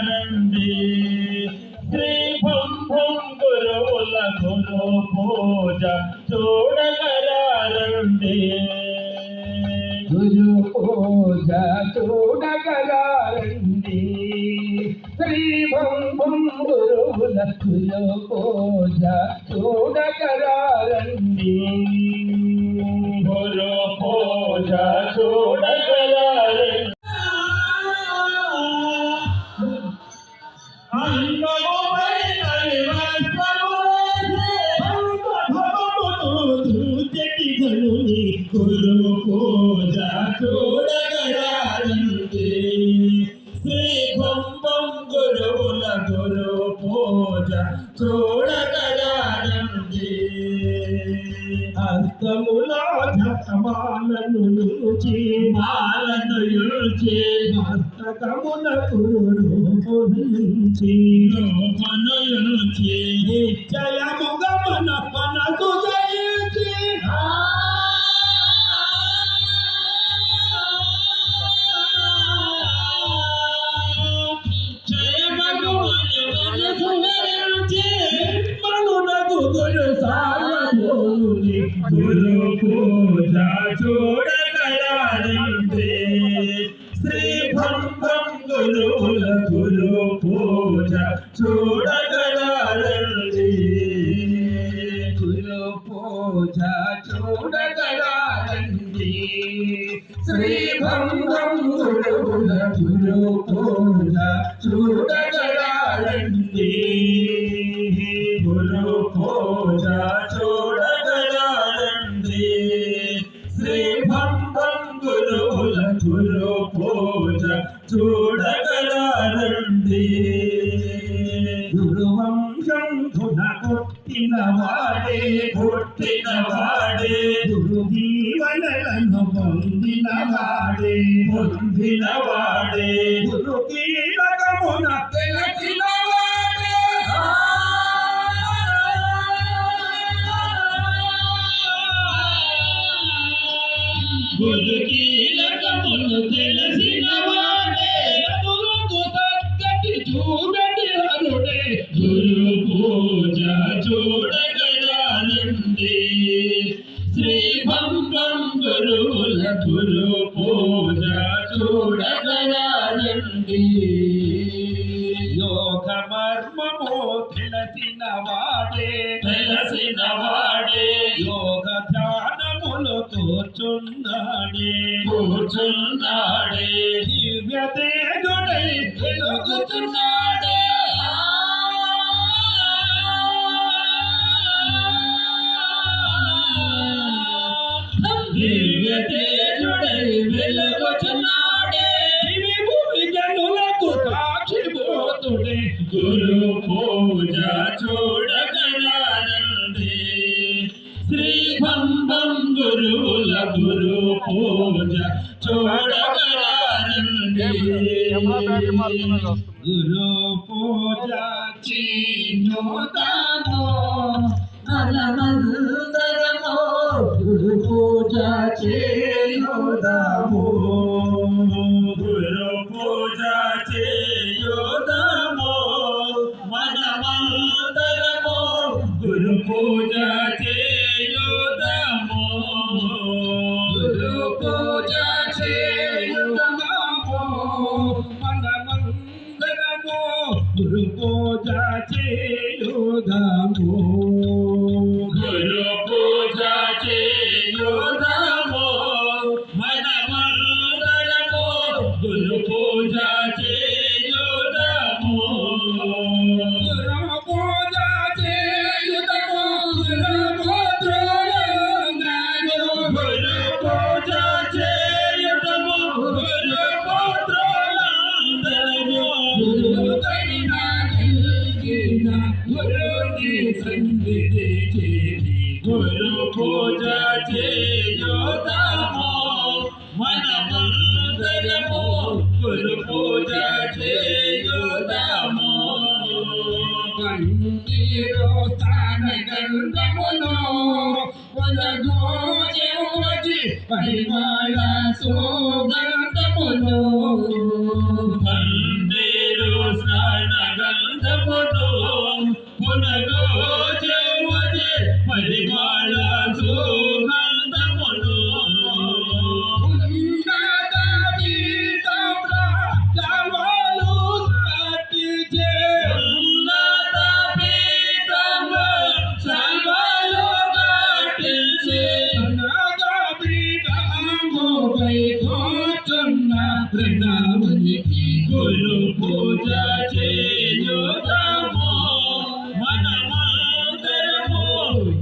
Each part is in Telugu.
రండి. శ్రీ భం భం గురువుల గురు పూజ చూడగరండి గురు పూజ చూడగలండి శ్రీ బొంబం గురువుల గురు పూజ చూడగలండి శ్రీ బొంబం గురువుల గురు పూజ చూడగరండి హస్తములో జపమాలను యూచి మాలను యూచి హస్తకముల కురుడు యూచి నిశ్చయముగ గురువుల గురు పూజ చూడగలండి గురు పూజ చూడగలండి శ్రీ భంగం గురువుల గురు పూజ గురు తెలిసిన గురు తెలిసిన చూడటి హరుడే గురు పూజ చూడగలండి శ్రీ భంగం గురువుల గురు పూజ చూడగలండి యోగ మర్మము తెలిసిన వాడే తెలిసిన వాడే యోగ ధ్యానములు కూర్చున్నాడే. కూర్చున్నాడే. దివ్య దేగుడై వెలుగుతున్నాడే. శ్రీ గురువుల గురు పూజ చూడగలారండి గురు పూజ చీనుతాము మనమందరము పూజ చేయుదాము మన మందరము గురు పూజ చేయుదాము గంగీరో స్థాన గంధమును వదగోజి పరిమాళ సుగంధమును గంగీరో స్థాన గంధమును పునగ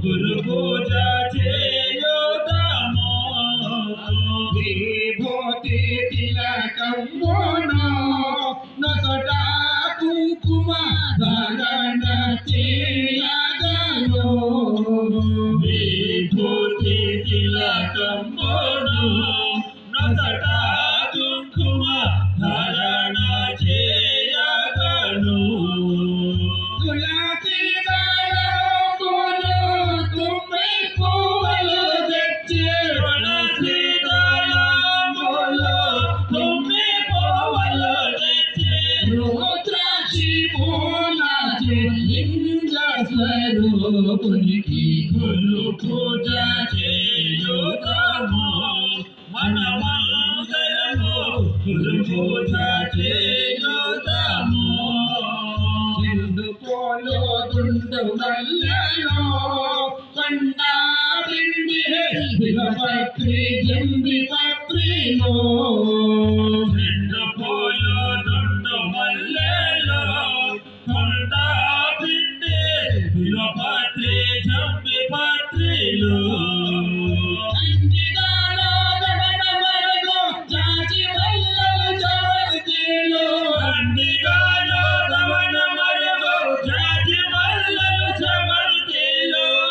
गुरु हो जा ఈకులు పూజ చేయుతాము మనమందరము కులు పూజ చేయుతాము ఎందు పోలో తుండు మల్లలో కండా పిండి పత్రి జంబి పత్రిలో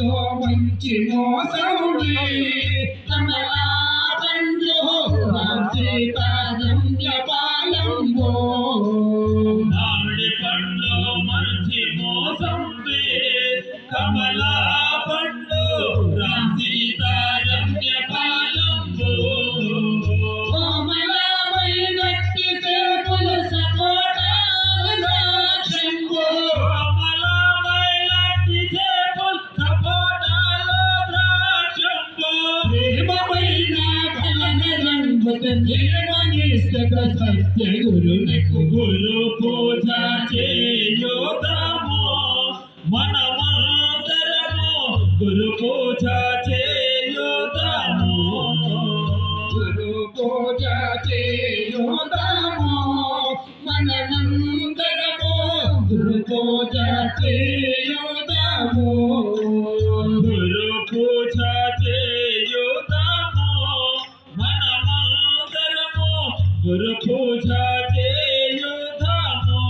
ఎంతో మంచి మోసముడి. తమలా గురు పూజ చేయుదాము గురు పూజ చేయుదాము మనమందరము గురు పూజ చేయుదాము. గురు పూజ చేయుదాము మనమందరము గురు పూజ చేయుదాము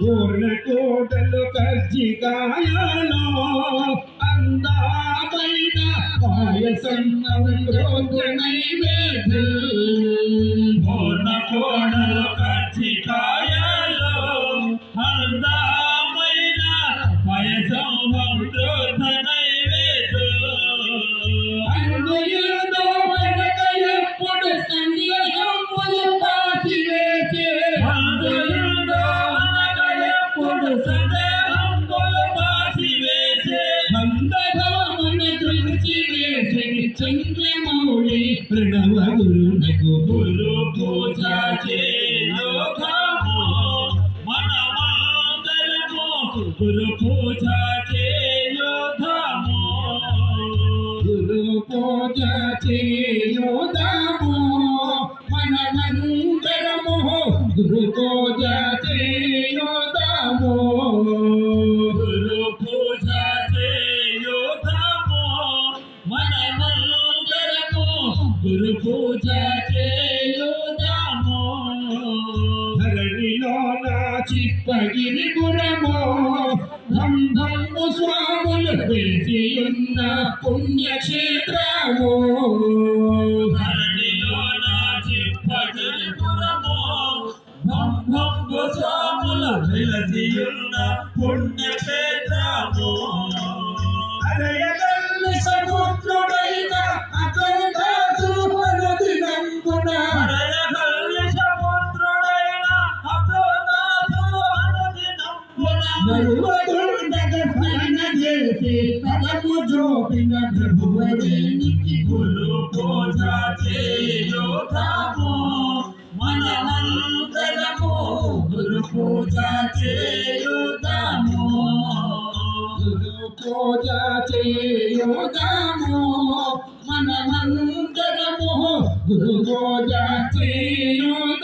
పూర్ణ కోటలు కర్జికాయలో ദിവസം അവൻ പ്രോഗണൈ വേദ ప్రణవగురునకు గురు పూజ చేయోగము మనమాంతరము గురు పూజ చేయోగము గురు పూజ చేయ మనమంతరము గురు పూజ చేయుదాము. గురు పూజ చేయుదాము. మనమంతరము గురు పూజ చేయుదాము.